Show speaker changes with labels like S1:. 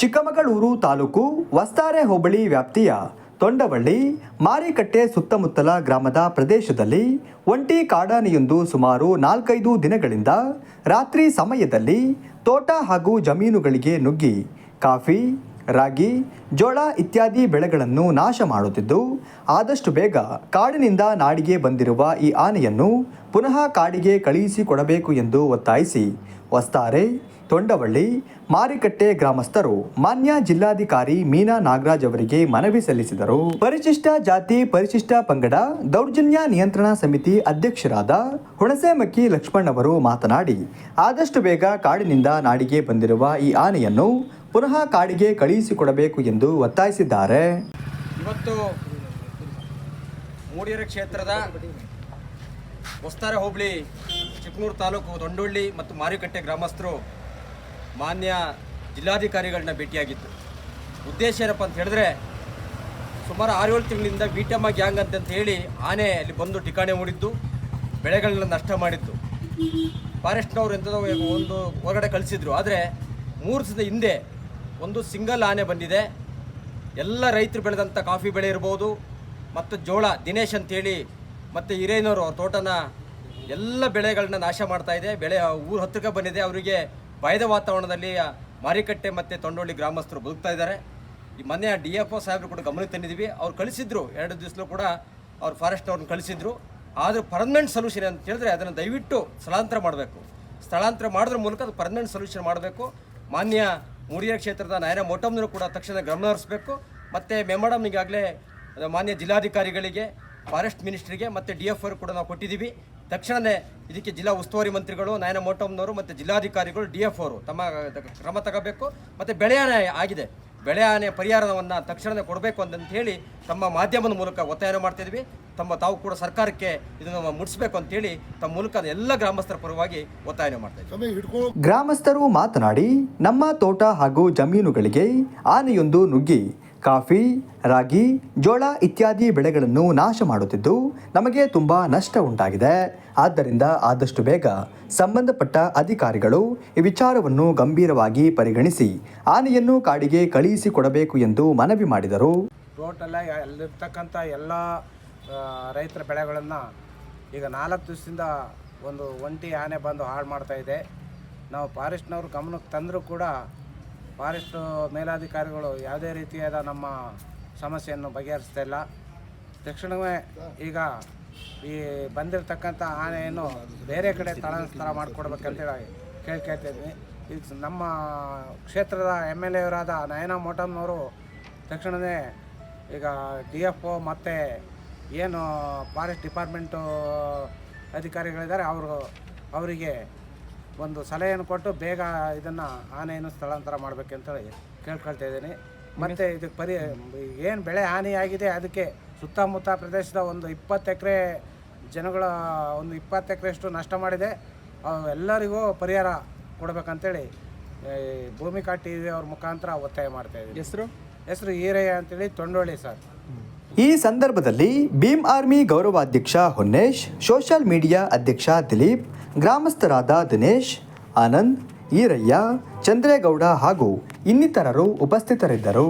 S1: ಚಿಕ್ಕಮಗಳೂರು ತಾಲೂಕು ವಸ್ತಾರೆ ಹೋಬಳಿ ವ್ಯಾಪ್ತಿಯ ತೊಂಡವಳ್ಳಿ, ಮಾರಿಕಟ್ಟೆ ಸುತ್ತಮುತ್ತಲ ಗ್ರಾಮದ ಪ್ರದೇಶದಲ್ಲಿ ಒಂಟಿ ಕಾಡಾನೆಯೊಂದು ಸುಮಾರು ನಾಲ್ಕೈದು ದಿನಗಳಿಂದ ರಾತ್ರಿ ಸಮಯದಲ್ಲಿ ತೋಟ ಹಾಗೂ ಜಮೀನುಗಳಿಗೆ ನುಗ್ಗಿ ಕಾಫಿ ರಾಗಿ, ಜೋಳ ಇತ್ಯಾದಿ ಬೆಳೆಗಳನ್ನು ನಾಶ ಮಾಡುತ್ತಿದ್ದು, ಆದಷ್ಟು ಬೇಗ ಕಾಡಿನಿಂದ ನಾಡಿಗೆ ಬಂದಿರುವ ಈ ಆನೆಯನ್ನು ಪುನಃ ಕಾಡಿಗೆ ಕಳುಹಿಸಿಕೊಡಬೇಕು ಎಂದು ಒತ್ತಾಯಿಸಿ ವಸ್ತಾರೆ ತೊಂಡವಳ್ಳಿ, ಮಾರಿಕಟ್ಟೆ ಗ್ರಾಮಸ್ಥರು ಮಾನ್ಯ ಜಿಲ್ಲಾಧಿಕಾರಿ ಮೀನಾ ನಾಗರಾಜ್ ಅವರಿಗೆ ಮನವಿ ಸಲ್ಲಿಸಿದರು. ಪರಿಶಿಷ್ಟ ಜಾತಿ ಪರಿಶಿಷ್ಟ ಪಂಗಡ ದೌರ್ಜನ್ಯ ನಿಯಂತ್ರಣ ಸಮಿತಿ ಅಧ್ಯಕ್ಷರಾದ ಹುಣಸೆಮಕ್ಕಿ ಲಕ್ಷ್ಮಣ್ ಅವರು ಮಾತನಾಡಿ, ಆದಷ್ಟು ಬೇಗ ಕಾಡಿನಿಂದ ನಾಡಿಗೆ ಬಂದಿರುವ ಈ ಆನೆಯನ್ನು ಪುನಃ ಕಾಡಿಗೆ ಕಳುಹಿಸಿಕೊಡಬೇಕು ಎಂದು ಒತ್ತಾಯಿಸಿದ್ದಾರೆ.
S2: ಇವತ್ತು ಮೂಡಿಯರ ಕ್ಷೇತ್ರದ ಹೊಸ್ತಾರೆ ಹೋಬಳಿ ಚಿಕ್ಕನೂರು ತಾಲೂಕು ದೊಂಡೊಳ್ಳಿ ಮತ್ತು ಮಾರುಕಟ್ಟೆ ಗ್ರಾಮಸ್ಥರು ಮಾನ್ಯ ಜಿಲ್ಲಾಧಿಕಾರಿಗಳನ್ನ ಭೇಟಿಯಾಗಿತ್ತು. ಉದ್ದೇಶ ಏನಪ್ಪ ಅಂತ ಹೇಳಿದ್ರೆ, ಸುಮಾರು ಆರು ಏಳು ತಿಂಗಳಿಂದ ಬೀಟಮ್ಮ ಗ್ಯಾಂಗ್ ಅಂತ ಹೇಳಿ ಆನೆ ಅಲ್ಲಿ ಬಂದು ಠಿಕಾಣೆ ಹೂಡಿದ್ದು ಬೆಳೆಗಳನ್ನ ನಷ್ಟ ಮಾಡಿತ್ತು. ಫಾರೆಸ್ಟ್ನವ್ರು ಎಂಥದೋ ಒಂದು ಹೊರಗಡೆ ಕಳಿಸಿದ್ರು. ಆದರೆ ಮೂರು ದಿನದ ಹಿಂದೆ ಒಂದು ಸಿಂಗಲ್ ಆನೆ ಬಂದಿದೆ. ಎಲ್ಲ ರೈತರು ಬೆಳೆದಂಥ ಕಾಫಿ ಬೆಳೆ ಇರ್ಬೋದು, ಮತ್ತು ಜೋಳ, ದಿನೇಶ್ ಅಂತೇಳಿ, ಮತ್ತು ಹಿರೇನವರು ತೋಟನ ಎಲ್ಲ ಬೆಳೆಗಳನ್ನ ನಾಶ ಮಾಡ್ತಾ ಇದೆ. ಬೆಳೆ, ಊರು ಹತ್ತಿರಕ್ಕೆ ಬಂದಿದೆ. ಅವರಿಗೆ ಭಯದ ವಾತಾವರಣದಲ್ಲಿ ಮಾರಿಕಟ್ಟೆ ಮತ್ತು ತೊಂಡೋಳಿ ಗ್ರಾಮಸ್ಥರು ಬದುಕ್ತಾ ಇದ್ದಾರೆ. ಈ ಮೊನ್ನೆ ಡಿ ಎಫ್ ಒ ಸಾಹೇಬರು ಕೂಡ ಗಮನಕ್ಕೆ ತಂದಿದ್ದೀವಿ ಅವ್ರು ಕಳಿಸಿದ್ರು. ಎರಡು ದಿವಸಲೂ ಕೂಡ ಅವ್ರು ಫಾರೆಸ್ಟ್ ಅವ್ರನ್ನ ಕಳಿಸಿದ್ರು. ಆದರೂ ಪರ್ಮನೆಂಟ್ ಸೊಲ್ಯೂಷನ್ ಅಂತ ಹೇಳಿದ್ರೆ ಅದನ್ನು ದಯವಿಟ್ಟು ಸ್ಥಳಾಂತರ ಮಾಡಬೇಕು. ಸ್ಥಳಾಂತರ ಮಾಡೋದ್ರ ಮೂಲಕ ಅದು ಪರ್ಮನೆಂಟ್ ಸೊಲ್ಯೂಷನ್ ಮಾಡಬೇಕು. ಮಾನ್ಯ ಮೂಡಿಗೆರೆ ಕ್ಷೇತ್ರದ ನಾಯನ ಮೋಟಮ್ನೂ ಕೂಡ ತಕ್ಷಣ ಗಮನ ಹರಿಸಬೇಕು ಮತ್ತು ಮೆಮಡಮ್ ಈಗಾಗಲೇ ಮಾನ್ಯ ಜಿಲ್ಲಾಧಿಕಾರಿಗಳಿಗೆ, ಫಾರೆಸ್ಟ್ ಮಿನಿಸ್ಟ್ರಿಗೆ ಮತ್ತು ಡಿ ಎಫ್ ಕೂಡ ನಾವು ಕೊಟ್ಟಿದ್ದೀವಿ. ತಕ್ಷಣವೇ ಇದಕ್ಕೆ ಜಿಲ್ಲಾ ಉಸ್ತುವಾರಿ ಮಂತ್ರಿಗಳು ನಾಯನ ಮೋಟಮ್ನವರು ಮತ್ತು ಜಿಲ್ಲಾಧಿಕಾರಿಗಳು, ಡಿ ಎಫ್ ಅವರು ತಮ್ಮ ಕ್ರಮ ತಗೋಬೇಕು. ಮತ್ತು ಬೆಳೆಯ ಆಗಿದೆ. ಬೆಳೆ ಹಾನಿಯ ಪರಿಹಾರವನ್ನು ತಕ್ಷಣವೇ ಕೊಡಬೇಕು ಅಂತ ಹೇಳಿ ತಮ್ಮ ಮಾಧ್ಯಮದ ಮೂಲಕ ಒತ್ತಾಯ ಮಾಡ್ತಿದ್ವಿ. ತಮ್ಮ ತಾವು ಕೂಡ ಸರ್ಕಾರಕ್ಕೆ ಇದನ್ನು ಮುಟ್ಟಿಸ್ಬೇಕು ಅಂತೇಳಿ ತಮ್ಮ ಮೂಲಕ ಎಲ್ಲ ಗ್ರಾಮಸ್ಥರ ಪರವಾಗಿ ಒತ್ತಾಯ ಮಾಡ್ತಾ ಇದ್ದೀವಿ
S1: ಗ್ರಾಮಸ್ಥರು ಮಾತನಾಡಿ ನಮ್ಮ ತೋಟ ಹಾಗೂ ಜಮೀನುಗಳಿಗೆ ಆನೆಯೊಂದು ನುಗ್ಗಿ. ಕಾಫಿ, ರಾಗಿ, ಜೋಳ ಇತ್ಯಾದಿ ಬೆಳೆಗಳನ್ನು ನಾಶ ಮಾಡುತ್ತಿದ್ದು ನಮಗೆ ತುಂಬ ನಷ್ಟ ಉಂಟಾಗಿದೆ. ಆದ್ದರಿಂದ ಆದಷ್ಟು ಬೇಗ ಸಂಬಂಧಪಟ್ಟ ಅಧಿಕಾರಿಗಳು ಈ ವಿಚಾರವನ್ನು ಗಂಭೀರವಾಗಿ ಪರಿಗಣಿಸಿ ಆನೆಯನ್ನು ಕಾಡಿಗೆ ಕಳುಹಿಸಿಕೊಡಬೇಕು ಎಂದು ಮನವಿ ಮಾಡಿದರು.
S3: ಟೋಟಲ್ ಅಲ್ಲಿರ್ತಕ್ಕಂಥ ಎಲ್ಲ ರೈತರ ಬೆಳೆಗಳನ್ನು ಈಗ ನಾಲ್ಕು ದಿವಸದಿಂದ ಒಂದು ಒಂಟಿ ಆನೆ ಬಂದು ಹಾಳು ಮಾಡ್ತಾ ಇದೆ. ನಾವು ಫಾರೆಸ್ಟ್ನವ್ರು ಗಮನಕ್ಕೆ ತಂದರೂ ಕೂಡ ಫಾರೆಸ್ಟ್ ಮೇಲಾಧಿಕಾರಿಗಳು ಯಾವುದೇ ರೀತಿಯಾದ ನಮ್ಮ ಸಮಸ್ಯೆಯನ್ನು ಬಗೆಹರಿಸ್ತಾ ಇಲ್ಲ. ತಕ್ಷಣವೇ ಈಗ ಈ ಬಂದಿರತಕ್ಕಂಥ ಆನೆಯನ್ನು ಬೇರೆ ಕಡೆ ಸ್ಥಳಾಂತರ ಮಾಡಿಕೊಡ್ಬೇಕಂತೇಳಿ ಕೇಳ್ಕೊಳ್ತಾ ಇದ್ವಿ ಈಗ ನಮ್ಮ ಕ್ಷೇತ್ರದ ಎಂ ಎಲ್ ಎವರಾದ ನಯನ ಮೋಟಮ್ನವರು ತಕ್ಷಣವೇ ಈಗ ಡಿ ಎಫ್ ಒ ಮತ್ತು ಏನು ಫಾರೆಸ್ಟ್ ಡಿಪಾರ್ಟ್ಮೆಂಟು ಅಧಿಕಾರಿಗಳಿದ್ದಾರೆ, ಅವರು ಅವರಿಗೆ ಒಂದು ಸಲಹೆಯನ್ನು ಕೊಟ್ಟು ಬೇಗ ಇದನ್ನು ಆನೆಯನ್ನು ಸ್ಥಳಾಂತರ ಮಾಡಬೇಕಂತೇಳಿ ಕೇಳ್ಕೊಳ್ತಾ ಇದ್ದೀನಿ. ಮತ್ತು ಇದಕ್ಕೆ ಪರಿ ಏನು ಬೆಳೆ ಹಾನಿಯಾಗಿದೆ ಅದಕ್ಕೆ ಸುತ್ತಮುತ್ತ ಪ್ರದೇಶದ ಒಂದು ಇಪ್ಪತ್ತು ಎಕರೆ ಜನಗಳ ಒಂದು ಇಪ್ಪತ್ತು ಎಕರೆಯಷ್ಟು ನಷ್ಟ ಮಾಡಿದೆ. ಎಲ್ಲರಿಗೂ ಪರಿಹಾರ ಕೊಡಬೇಕಂತೇಳಿ ಭೂಮಿಕಾ ಟಿ ವಿ ಅವ್ರ ಮುಖಾಂತರ ಒತ್ತಾಯ ಮಾಡ್ತಾ ಇದ್ದೀನಿ. ಹೆಸರು? ಹೆಸರು ಈರಯ್ಯ ಅಂತೇಳಿ ತೊಂಡೋಳಿ ಸರ್.
S1: ಈ ಸಂದರ್ಭದಲ್ಲಿ ಭೀಮ್ ಆರ್ಮಿ ಗೌರವಾಧ್ಯಕ್ಷ ಹೊನ್ನೇಶ್ ಸೋಷಿಯಲ್ ಮೀಡಿಯಾ ಅಧ್ಯಕ್ಷ ದಿಲೀಪ್ ಗ್ರಾಮಸ್ಥರಾದ ದಿನೇಶ್ ಆನಂದ್ ಈರಯ್ಯ ಚಂದ್ರೇಗೌಡ ಹಾಗೂ ಇನ್ನಿತರರು ಉಪಸ್ಥಿತರಿದ್ದರು.